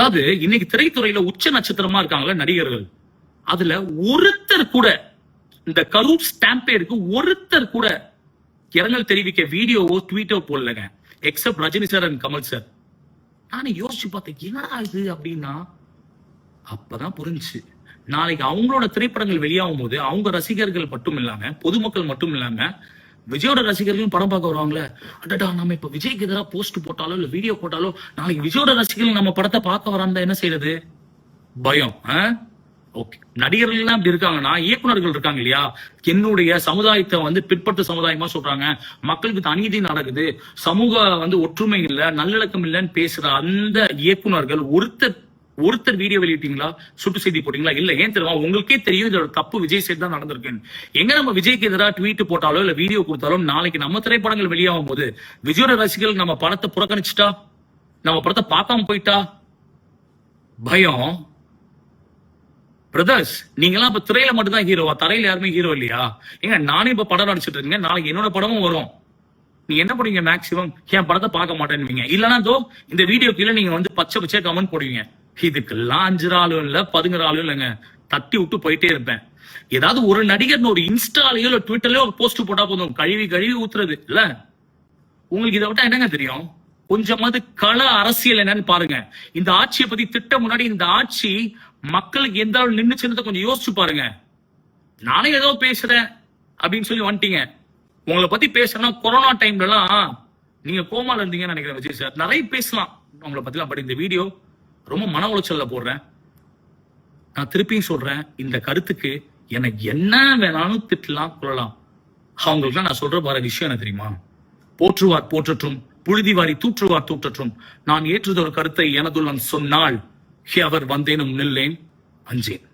அதாவது இன்னைக்கு திரைத்துறையில உச்ச நட்சத்திரமா இருக்காங்களா நடிகர்கள். அதுல ஒருத்தர் கூட இந்த கரூப் ஸ்டாம்பேருக்கு ஒருத்தர் கூட இரங்கல் தெரிவிக்க வீடியோவோ ட்வீட்டோ போடலங்க. Except Rajini sir and Kamal sir நானும் யோசிச்சு பார்த்தேன் என்னடா இது? அப்படின்னா அப்பதான் புரிஞ்சுச்சு. நாளைக்கு அவங்களோட திரைப்படங்கள் வெளியாகும் போது அவங்க ரசிகர்கள் மட்டும் இல்லாம பொதுமக்கள் மட்டும் இல்லாம விஜயோட ரசிகர்களும் படம் பார்க்க வருவாங்களே? அடடா நம்ம இப்ப விஜய்க்கு எதிராக போஸ்ட் போட்டாலோ இல்ல வீடியோ போட்டாலோ நாளைக்கு விஜயோட ரசிகர்கள் நம்ம படத்தை பார்க்க வராந்தா என்ன செய்யறது பயம் ஓகே நடிகர்கள் எல்லாம் இப்படி இருக்காங்கன்னா இயக்குனர்கள் இருக்காங்க இல்லையா? என்னுடைய சமுதாயத்தை வந்து பிற்பட்ட சமுதாயமா சொல்றாங்க. மக்களுக்கு அநீதி நடக்குது. சமூக வந்து ஒற்றுமை இல்ல நல்லிழக்கம் இல்லைன்னு பேசுற அந்த இயக்குனர்கள் ஒருத்தர் ஒருத்தர் வீடியோ வெளியிட்டீங்களா? சுட்டு செய்தி போட்டீங்களா? இல்ல ஏன் தெரியுமா? உங்களுக்கே தெரியும் இதோட தப்பு விஜய் சேர்த்து தான் நடந்திருக்குன்னு. எங்க நம்ம விஜய்க்கு எதிராக ட்வீட் போட்டாலோ இல்ல வீடியோ கொடுத்தாலும் நாளைக்கு நம்ம திரைப்படங்கள் வெளியாகும் போது விஜயோட ரசிகர்கள் நம்ம படத்தை புறக்கணிச்சிட்டா? நம்ம படத்தை பார்க்காம போயிட்டா? பயம். பிரதர்ஸ் நீங்களாம் இப்ப திரையில மட்டும்தான் ஹீரோவா தரையில யாருமே ஹீரோ இல்லையா? ஏங்க நானே இப்ப படம் நடிச்சிட்டு இருக்கேன். நாளைக்கு என்னோட படமும் வரும். நீ என்ன பண்ணுவீங்க மேக்சிமம் என் படத்தை பார்க்க மாட்டேன்னு இல்லைன்னா தோ இந்த வீடியோ கீழே நீங்க வந்து பச்சை பச்சை கமெண்ட் போடுவீங்க. இதுக்கெல்லாம் அஞ்சு ஆளும் இல்ல பதுங்குற ஆளும் இல்லைங்க. தட்டி விட்டு போயிட்டே இருப்பேன். ஏதாவது ஒரு நடிகர் ஒரு இன்ஸ்டாலையோ இல்ல ட்விட்டர்லயோ ஒரு போஸ்ட் போட்டா போதும். கழுவி கழுவி ஊத்துறது இல்ல? உங்களுக்கு இதை விட்டா என்னங்க தெரியும்? கொஞ்சமாவது கள அரசியல் என்னன்னு பாருங்க. இந்த ஆட்சியை பத்தி திட்ட முன்னாடி இந்த ஆட்சி மக்களுக்கு எந்த அளவு நின்னுச்சுன்னு கொஞ்சம் யோசிச்சு பாருங்க. நானே ஏதோ பேசுறேன் அப்படின்னு சொல்லி வந்துட்டீங்க. உங்களை பத்தி பேசுறேன்னா கொரோனா டைம்லலாம் நீங்க கோமால இருந்தீங்கன்னு நினைக்கிறேன் விஜய் சார். நிறைய பேசலாம். உங்களை பத்திலாம் பட் இந்த வீடியோ ரொம்ப மன உளைச்சல்ல போடுறேன். நான் திருப்பியும் சொல்றேன் இந்த கருத்துக்கு எனக்கு என்ன வேணாலும் திட்டலாம் கொள்ளலாம் அவங்களுக்கு நான் சொல்ற வர விஷயம் என்ன தெரியுமா? போற்றுவார் போற்றற்றும் புழுதி வாரி தூற்றுவார் தூற்றற்றும். நான் ஏற்றுதொரு கருத்தை எனதுள்ளம் சொன்னால் அவர் வந்தேனும் நில்லேன் அஞ்சேன்.